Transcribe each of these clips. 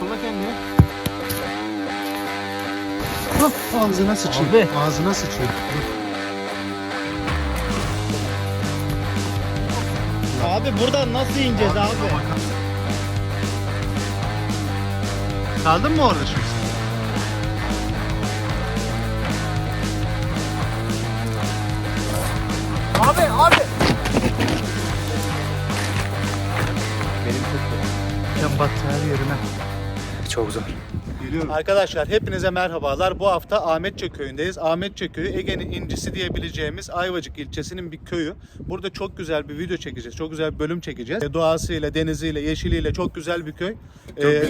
Fırla kendini. Hah, ağzına sıçıyor. Abi. Ağzına sıçıyor. Abi buradan nasıl ineceğiz abi? Kaldın mı orada şimdi sen? Abi abi. Can battı her yerine. Çok zor. Arkadaşlar hepinize merhabalar. Bu hafta Ahmetçe köyündeyiz. Ahmetçe köyü Ege'nin incisi diyebileceğimiz Ayvacık ilçesinin bir köyü. Burada çok güzel bir video çekeceğiz. Çok güzel bir bölüm çekeceğiz. E, Doğasıyla, deniziyle, yeşiliyle çok güzel bir köy. Ee,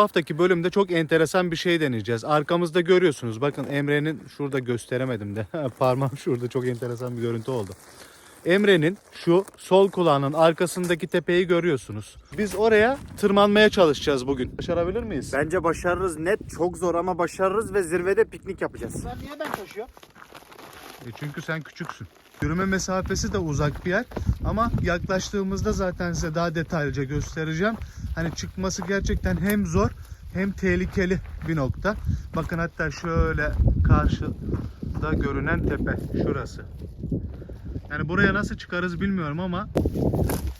haftaki bölümde çok enteresan bir şey deneyeceğiz. Arkamızda görüyorsunuz. Bakın Emre'nin şurada gösteremedim de. Parmağım şurada çok enteresan bir görüntü oldu. Emre'nin şu sol kulağının arkasındaki tepeyi görüyorsunuz. Biz oraya tırmanmaya çalışacağız bugün. Başarabilir miyiz? Bence başarırız net. Çok zor ama başarırız ve zirvede piknik yapacağız. Sen niye ben taşıyorum? E çünkü sen küçüksün. Yürüme mesafesi de uzak bir yer ama yaklaştığımızda zaten size daha detaylıca göstereceğim. Hani çıkması gerçekten hem zor hem tehlikeli bir nokta. Bakın hatta şöyle karşıda görünen tepe şurası. Yani buraya nasıl çıkarız bilmiyorum ama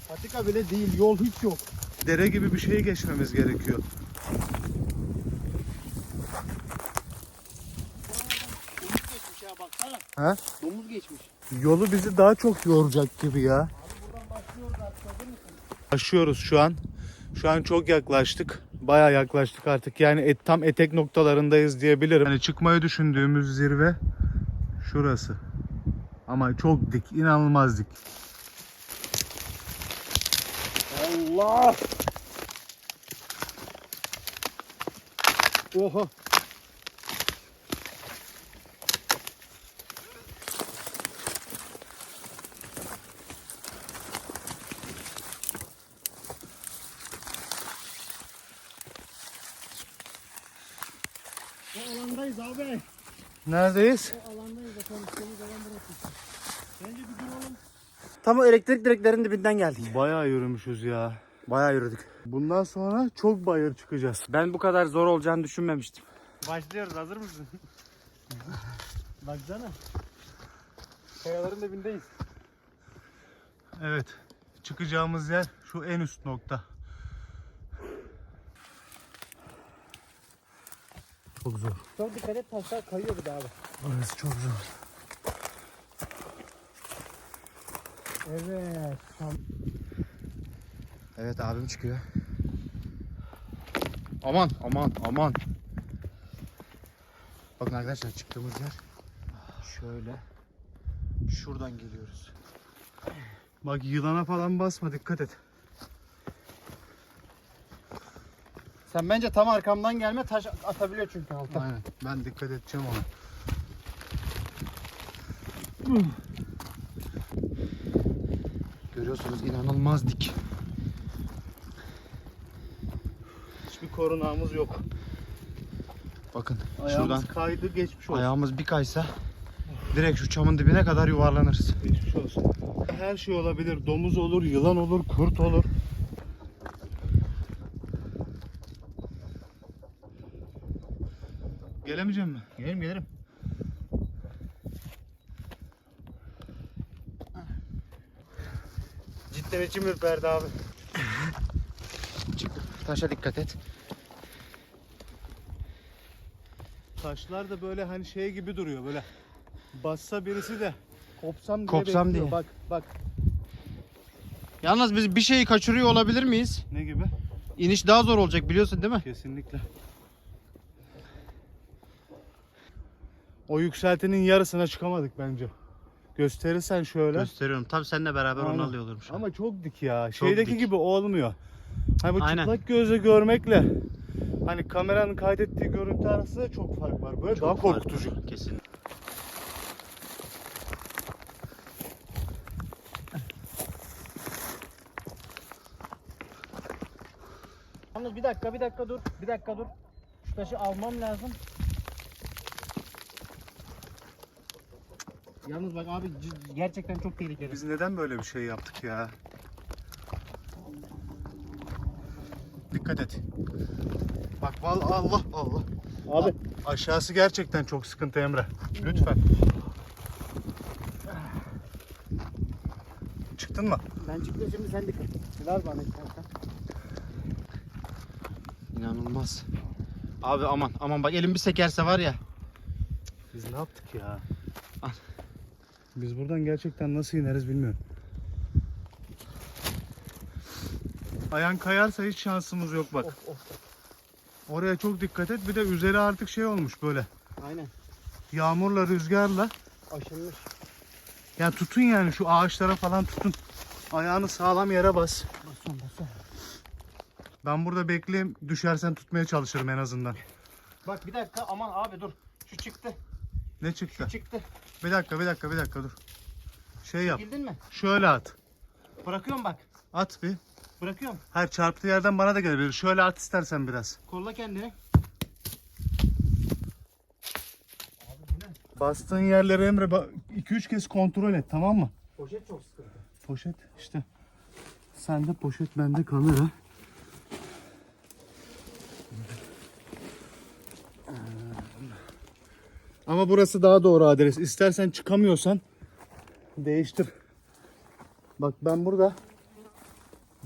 Patika bile değil yol hiç yok. dere gibi bir şey geçmemiz gerekiyor. Domuz geçmiş ya baksana. Ha? Domuz geçmiş. Yolu bizi daha çok yoracak gibi ya. Başlıyoruz şu an. Şu an çok yaklaştık. Baya yaklaştık artık. Yani et, tam etek noktalarındayız diyebilirim. Yani çıkmayı düşündüğümüz zirve şurası. Ama çok dik, inanılmaz dik. Allah. Oha. Neredeyiz? Alandayız bakalım. Temiz alan burası. Bence bir duralım. Tam o elektrik direklerinin dibinden geldik. Bayağı yürümüşüz ya. Bayağı yürüdük. Bundan sonra çok bayır çıkacağız. Ben bu kadar zor olacağını düşünmemiştim. Başlıyoruz hazır mısın? Baksana. Kayaların dibindeyiz. Evet. Çıkacağımız yer şu en üst nokta. Çok zor. Çok dikkat et taşlar kayıyor bir daha abi. Orası çok zor. Evet. Tam Evet abim çıkıyor. Aman aman aman. Bakın arkadaşlar çıktığımız yer şöyle. Şuradan geliyoruz. Bak yılana falan basma dikkat et. Sen bence tam arkamdan gelme taş atabiliyor çünkü alta. Aynen. Ben dikkat edeceğim ona. Görüyorsunuz inanılmaz dik. Hiçbir korunağımız yok. Bakın Ayağımız şuradan kaydı geçmiş olsun. ayağımız bir kaysa direkt şu çamın dibine kadar yuvarlanırız. Geçmiş olsun. Her şey olabilir. Domuz olur, yılan olur, kurt olur. Gelemeyecek mi? Gelirim gelirim. Cidden içim ürperdi abi. Taşa dikkat et. Taşlar da böyle hani şey gibi duruyor böyle. Bassa birisi de kopsam diye Kopsam bekliyor. diye. Bak bak Yalnız biz bir şeyi kaçırıyor olabilir miyiz? ne gibi? İniş daha zor olacak biliyorsun değil mi? Kesinlikle. O yükseltinin yarısına çıkamadık bence. Gösterirsen şöyle. Gösteriyorum. Tabii seninle beraber Aynen. onu alıyorum şu an. Ama çok dik ya. Çok Şeydeki dik. gibi olmuyor. Hani bu Aynen. çıplak gözle görmekle hani kameranın kaydettiği görüntü arasında çok fark var. Böyle daha Çok korkutucu. farklı. Kesin. Yalnız bir dakika bir dakika dur. Bir dakika dur. Şu taşı almam lazım. Yalnız bak abi gerçekten çok tehlikeli. Biz neden böyle bir şey yaptık ya? Dikkat et. Bak vallahi Allah Allah. Abi Aşağısı gerçekten çok sıkıntı Emre. Lütfen. Çıktın mı? ben çıktım şimdi sen dikkat. Ver bana istersen. İnanılmaz. Abi aman aman bak elim bir sekerse var ya. Biz ne yaptık ya? Biz buradan gerçekten nasıl ineriz bilmiyorum. Ayağın kayarsa hiç şansımız yok bak. Of of. Oraya çok dikkat et. Bir de üzeri artık şey olmuş böyle. Aynen. Yağmurla, rüzgarla. Aşınmış. Yani tutun yani şu ağaçlara falan tutun. Ayağını sağlam yere bas. Basıyorum basıyorum. Ben burada bekleyeyim. Düşersen tutmaya çalışırım en azından. Bak bir dakika aman abi dur. Şu çıktı. Ne çıktı? Çıktı. Bir dakika, bir dakika, bir dakika dur. Şey yap. Bildin mi? Şöyle at. Bırakıyorum bak. At bir. Bırakıyorum. Hayır çarptığı yerden bana da gelebilir. Şöyle at istersen biraz. Kolla kendini. Bastığın yerleri Emre 2-3 kez kontrol et tamam mı? Poşet çok sıkıntı. Poşet işte. Sende poşet bende kamera. Ama burası daha doğru adres. İstersen çıkamıyorsan değiştir. Bak ben burada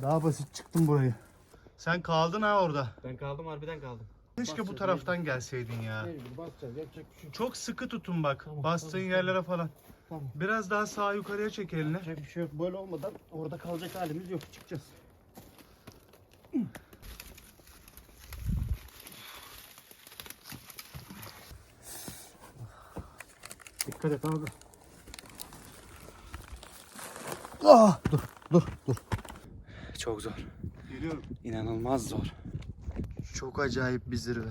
daha basit çıktım burayı. Sen kaldın ha orada. Ben kaldım harbiden kaldım. Keşke bu taraftan gelseydin ya. Basacağız yapacak bir şey yok. Çok sıkı tutun bak. Bastığın yerlere falan. Tamam. Biraz daha sağ yukarıya çek elini. Yapacak bir şey yok. Böyle olmadan orada kalacak halimiz yok. Çıkacağız. Dikkat et abi. Ah, dur, dur, dur. Çok zor. Geliyorum. İnanılmaz zor. Çok acayip bir zirve.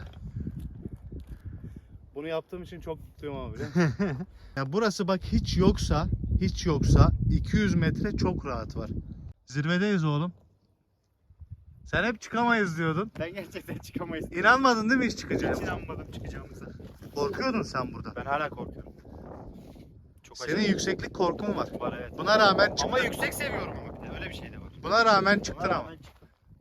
Bunu yaptığım için çok mutluyum musun? ya burası bak hiç yoksa, hiç yoksa 200 metre çok rahat var. Zirvedeyiz oğlum. Sen hep çıkamayız diyordun. Ben gerçekten çıkamayız. İnanmadın değil mi hiç Hiç çıkacağız? inanmadım çıkacağımıza. Korkuyordun sen burada. Ben hala korkuyorum. Çok Senin yükseklik korkun var. var evet. Buna rağmen çıktın. Ama yüksek seviyorum ama bir de öyle bir şey de var. Buna rağmen çıktın ama.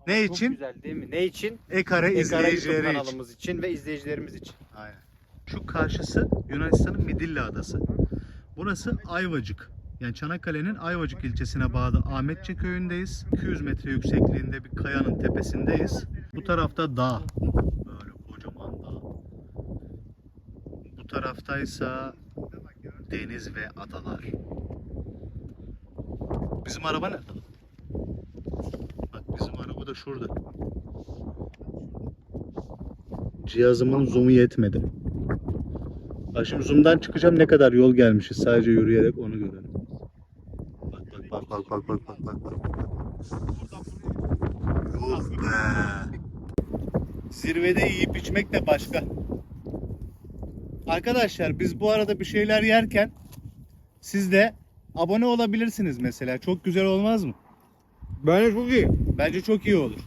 Ne Çok için? güzel değil mi? Ne için? Ekare Ekara YouTube izleyicileri için. kanalımız için ve izleyicilerimiz için. Aynen. Şu karşısı Yunanistan'ın Midilli Adası. Burası Ayvacık. Yani Çanakkale'nin Ayvacık ilçesine bağlı Ahmetçe köyündeyiz. 200 metre yüksekliğinde bir kayanın tepesindeyiz. Bu tarafta dağ. Böyle kocaman dağ. Bu taraftaysa deniz ve adalar. Bizim araba nerede? Bak bizim araba da şurada. Cihazımın zoom'u yetmedi. Bak şimdi zoom'dan çıkacağım ne kadar yol gelmişiz sadece yürüyerek onu görelim. Bak bak bak bak bak bak bak bak. Yuh be. Zirvede yiyip içmek de başka. Arkadaşlar biz bu arada bir şeyler yerken siz de abone olabilirsiniz mesela. Çok güzel olmaz mı? Bence çok iyi. Bence çok iyi olur.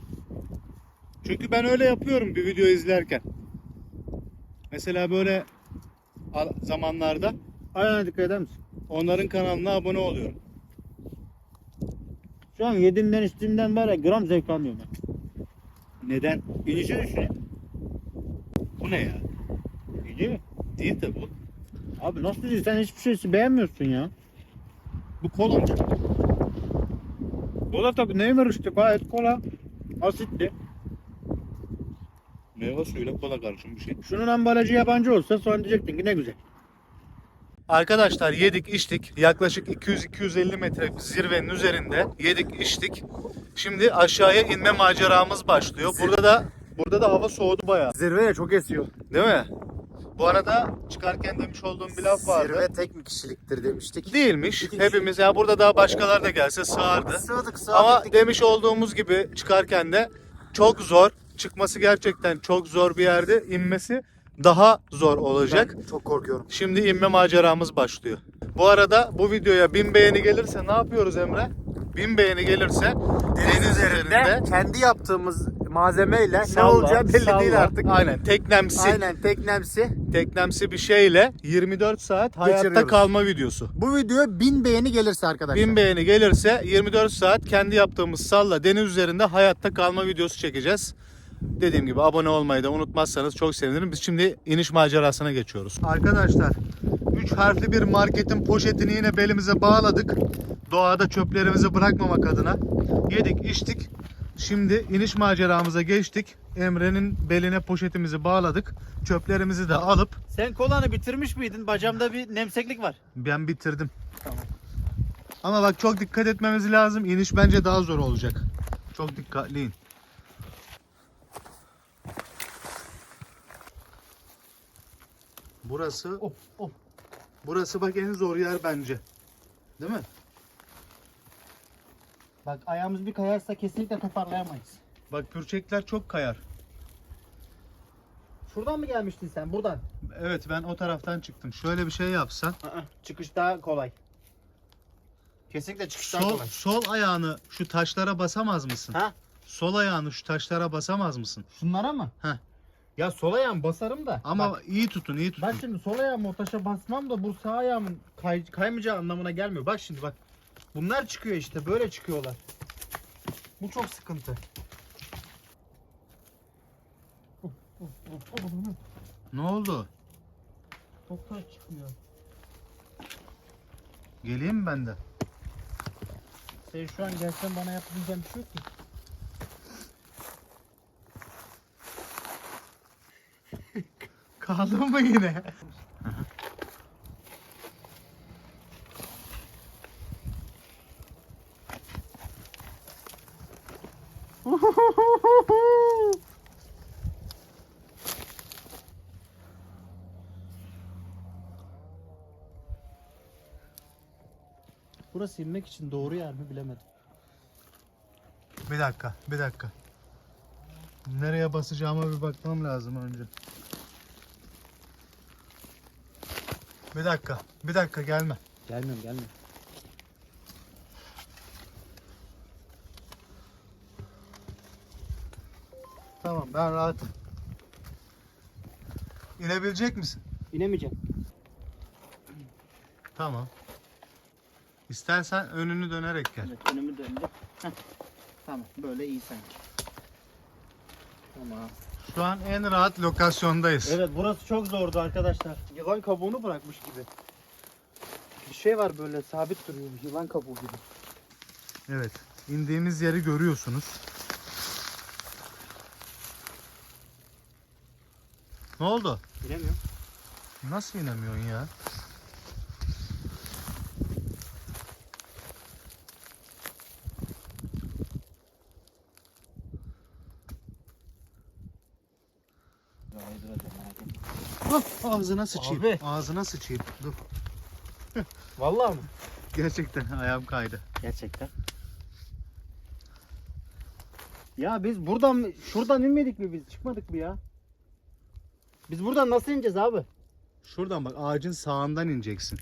Çünkü ben öyle yapıyorum bir video izlerken. Mesela böyle zamanlarda Aynen dikkat eder misin? onların kanalına abone oluyorum. Şu an yediğimden içtiğimden ya gram zevk almıyorum ben. Neden? İnişi düşünüyorum. Bu ne ya? İyi değil mi? Değil tabi bu. Abi nasıl değil? Sen hiçbir şeysi beğenmiyorsun ya. Bu kola mı? Kola tabii ne var işte gayet kola. Asitli. Meyve suyuyla kola karışım bir şey. Şunun ambalajı yabancı olsa sonra diyecektin ki ne güzel. Arkadaşlar yedik içtik. Yaklaşık 200-250 metre zirvenin üzerinde yedik içtik. Şimdi aşağıya inme maceramız başlıyor. Burada da burada da hava soğudu bayağı. Zirve de çok esiyor. Değil mi? Bu arada çıkarken demiş olduğum bir laf vardı. Zirve tek bir kişiliktir demiştik. Değilmiş. Hepimiz ya burada daha başkalar da gelse sığardı. Sığdık sığdık. Ama demiş olduğumuz gibi çıkarken de çok zor. Çıkması gerçekten çok zor bir yerde. inmesi daha zor olacak. Ben çok korkuyorum. Şimdi inme maceramız başlıyor. Bu arada bu videoya 1000 beğeni gelirse ne yapıyoruz Emre? 1000 beğeni gelirse deniz, üzerinde kendi yaptığımız malzemeyle ne Salla, olacağı belli salla. değil artık. Aynen teknemsi. Aynen teknemsi. Teknemsi bir şeyle 24 saat hayatta kalma videosu. Bu video 1000 beğeni gelirse arkadaşlar. 1000 beğeni gelirse 24 saat kendi yaptığımız salla deniz üzerinde hayatta kalma videosu çekeceğiz. Dediğim gibi abone olmayı da unutmazsanız çok sevinirim. Biz şimdi iniş macerasına geçiyoruz. Arkadaşlar 3 harfli bir marketin poşetini yine belimize bağladık. Doğada çöplerimizi bırakmamak adına. Yedik içtik. Şimdi iniş maceramıza geçtik. Emre'nin beline poşetimizi bağladık. Çöplerimizi de alıp Sen kolanı bitirmiş miydin? Bacağımda bir nemseklik var. ben bitirdim. Ama bak çok dikkat etmemiz lazım. İniş bence daha zor olacak. Çok dikkatli Burası Of of. burası bak en zor yer bence. Değil mi? Bak ayağımız bir kayarsa kesinlikle toparlayamayız. Bak pürçekler çok kayar. Şuradan mı gelmiştin sen? Buradan. Evet ben o taraftan çıktım. Şöyle bir şey yapsan. Aa, çıkış daha kolay. Kesinlikle çıkış daha Sol, kolay. sol ayağını şu taşlara basamaz mısın? Ha? Sol ayağını şu taşlara basamaz mısın? Şunlara mı? Heh. Ya sol ayağım basarım da. Ama Bak, iyi tutun, iyi tutun. bak şimdi sol ayağımı o taşa basmam da bu sağ ayağımın kay, kaymayacağı anlamına gelmiyor. Bak şimdi bak. Bunlar çıkıyor işte. Böyle çıkıyorlar. Bu çok sıkıntı. Ne oldu? Çok taş çıkıyor. Geleyim mi ben de? Sen şu an gelsen bana yapabileceğin bir şey yok ki. Kaldın mı yine? Burası inmek için doğru yer mi bilemedim. Bir dakika, bir dakika. Nereye basacağıma bir bakmam lazım önce. Bir dakika, bir dakika gelme. Gelmiyorum gelmiyorum. Tamam ben rahatım. İnebilecek misin? İnemeyeceğim. Tamam. İstersen önünü dönerek gel. Evet önümü döndü. Heh. Tamam böyle iyi sanki. Tamam. Şu an en rahat lokasyondayız. Evet burası çok zordu arkadaşlar. Yılan kabuğunu bırakmış gibi. Bir şey var böyle sabit duruyor yılan kabuğu gibi. Evet. İndiğimiz yeri görüyorsunuz. Ne oldu? Bilemiyorum. Nasıl inemiyorsun ya? Ağzına sıçayım. Abi. Ağzına sıçayım. Dur. Vallahi mı? Gerçekten ayağım kaydı. Gerçekten. Ya biz buradan şuradan inmedik mi biz? Çıkmadık mı ya? Biz buradan nasıl ineceğiz abi? Şuradan bak ağacın sağından ineceksin.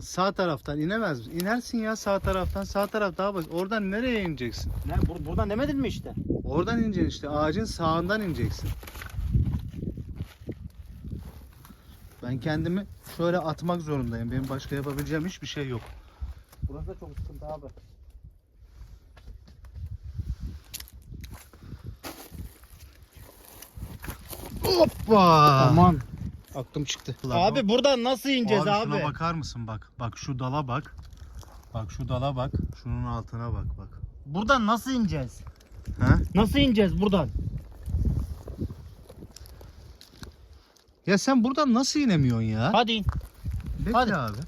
Sağ taraftan inemez misin? İnersin ya sağ taraftan. Sağ taraf daha bak. Oradan nereye ineceksin? Ne bur- buradan demedin mi işte? Oradan ineceksin işte. Ağacın sağından ineceksin. Ben kendimi şöyle atmak zorundayım. Benim başka yapabileceğim hiçbir şey yok. Burası da çok sıkıntı abi. Hoppa! Aman. Aklım çıktı. Ulan Abi buradan nasıl ineceğiz abi, abi? şuna bakar mısın bak. Bak şu dala bak. Bak şu dala bak. Şunun altına bak bak. Buradan nasıl ineceğiz? Ha? Nasıl ineceğiz buradan? Ya sen buradan nasıl inemiyorsun ya? Hadi in. Bekle hadi. abi.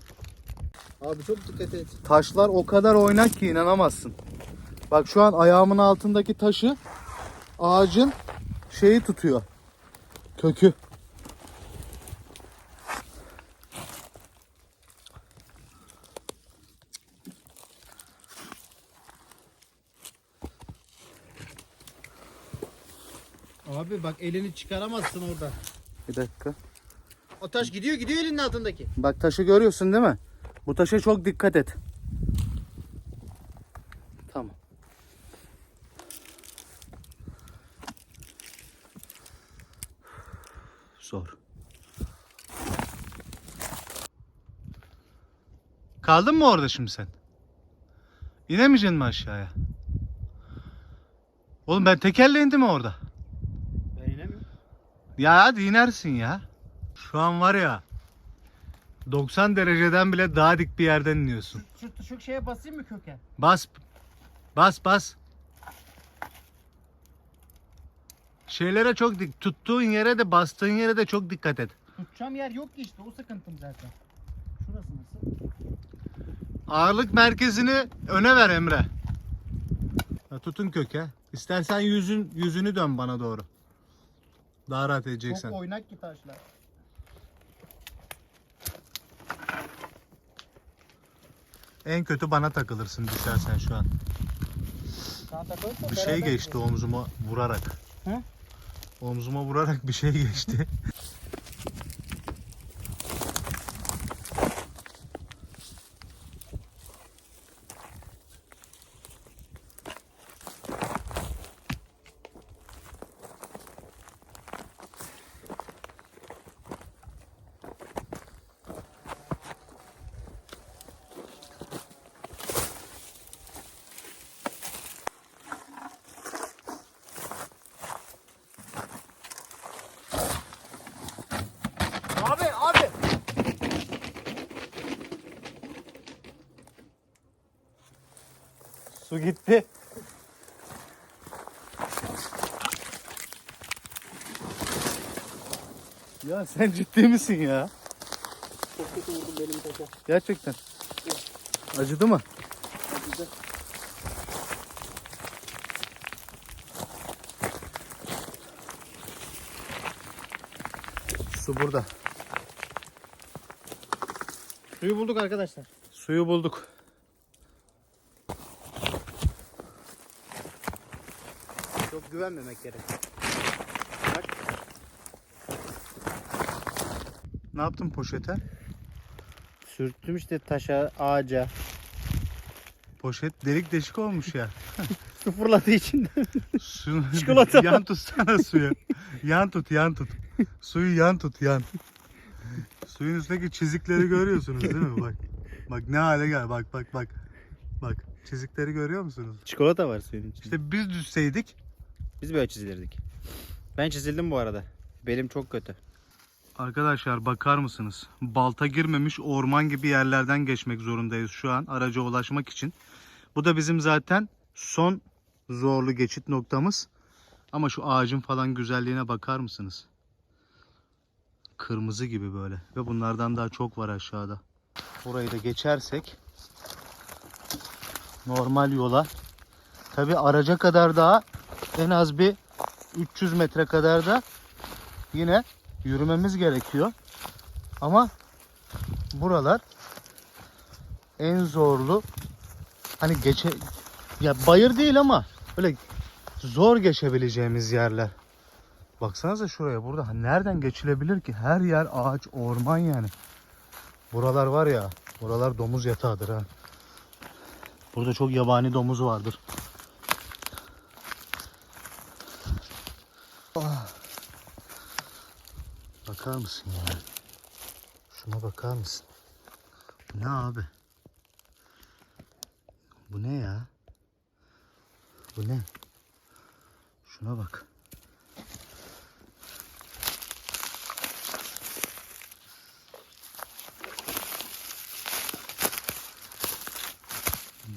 Abi çok dikkat et. Taşlar o kadar oynak ki inanamazsın. Bak şu an ayağımın altındaki taşı ağacın şeyi tutuyor. Kökü. Abi bak elini çıkaramazsın orada. Bir dakika. O taş gidiyor gidiyor elinin altındaki. Bak taşı görüyorsun değil mi? Bu taşa çok dikkat et. Tamam. Zor. Kaldın mı orada şimdi sen? İnemeyeceksin mi aşağıya? Oğlum ben tekerle indim orada. Ya hadi inersin ya. Şu an var ya 90 dereceden bile daha dik bir yerden iniyorsun. Şu, şu, şu şeye basayım mı köke? Bas. Bas bas. Şeylere çok dik. Tuttuğun yere de bastığın yere de çok dikkat et. Tutacağım yer yok ki işte o sıkıntım zaten. Şurası nasıl? Ağırlık merkezini öne ver Emre. Ya tutun köke. İstersen yüzün yüzünü dön bana doğru. Daha rahat edeceksen. Çok oynak ki taşlar. En kötü bana takılırsın düşersen şu an. Bir şey geçti omzuma vurarak. He? Omzuma vurarak bir şey geçti. Su gitti. Ya sen ciddi misin ya? Çok kötü vurdum benim taşa. Gerçekten. Acıdı mı? Acıdı. Su burada. Suyu bulduk arkadaşlar. Suyu bulduk. Güvenmemek gerek. Ne yaptın poşete? Sürttüm işte taşa, ağaca. Poşet delik deşik olmuş ya. Sıfırladığı için. Şunu Çikolata yan tutsana suyu. yan tut, yan tut. Suyu yan tut, yan. Suyun üstündeki çizikleri görüyorsunuz değil mi? Bak. Bak ne hale gel. Bak bak bak. Bak çizikleri görüyor musunuz? Çikolata var suyun içinde. İşte biz düşseydik Biz böyle çizilirdik. Ben çizildim bu arada. Belim çok kötü. Arkadaşlar bakar mısınız? Balta girmemiş orman gibi yerlerden geçmek zorundayız şu an araca ulaşmak için. Bu da bizim zaten son zorlu geçit noktamız. Ama şu ağacın falan güzelliğine bakar mısınız? Kırmızı gibi böyle. Ve bunlardan daha çok var aşağıda. Burayı da geçersek normal yola tabi araca kadar daha en az bir 300 metre kadar da yine yürümemiz gerekiyor. Ama buralar en zorlu hani geçe ya bayır değil ama böyle zor geçebileceğimiz yerler. Baksanıza şuraya burada nereden geçilebilir ki? Her yer ağaç, orman yani. Buralar var ya, buralar domuz yatağıdır ha. Burada çok yabani domuz vardır. Bakar mısın ya? Şuna bakar mısın? Ne abi? Bu ne ya? Bu ne? Şuna bak.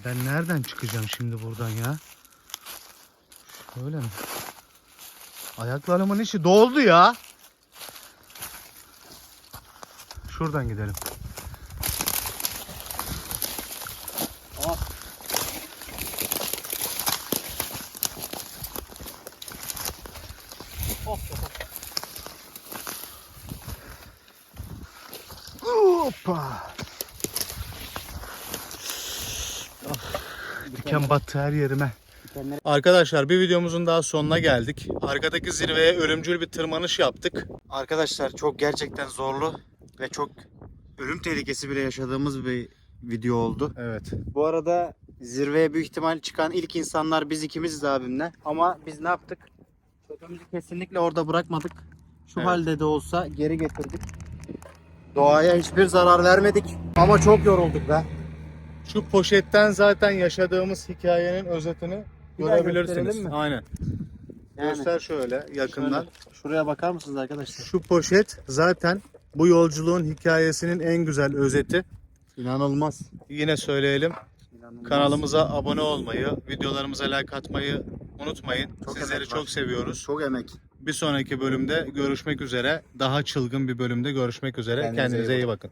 Ben nereden çıkacağım şimdi buradan ya? Şöyle mi? Ayaklarımın içi doldu ya. Şuradan gidelim. Hoppa. Diken battı her yerime. Arkadaşlar bir videomuzun daha sonuna geldik. Arkadaki zirveye ölümcül bir tırmanış yaptık. Arkadaşlar çok gerçekten zorlu ve çok ölüm tehlikesi bile yaşadığımız bir video oldu. Evet. Bu arada zirveye büyük ihtimal çıkan ilk insanlar biz ikimiziz abimle. Ama biz ne yaptık? Çöpümüzü kesinlikle orada bırakmadık. Şu Evet. halde de olsa geri getirdik. Doğaya hiçbir zarar vermedik ama çok yorulduk be. Şu poşetten zaten yaşadığımız hikayenin özetini Bir görebilirsiniz. mi? Aynen. Yani Göster şöyle yakından. şöyle, şuraya bakar mısınız arkadaşlar? Şu poşet zaten bu yolculuğun hikayesinin en güzel özeti. İnanılmaz. Yine söyleyelim. İnanılmaz. Kanalımıza abone olmayı, videolarımıza like atmayı unutmayın. Çok Sizleri çok seviyoruz. çok emek. Bir sonraki bölümde görüşmek üzere. Daha çılgın bir bölümde görüşmek üzere. Kendinize Kendinize iyi bakın.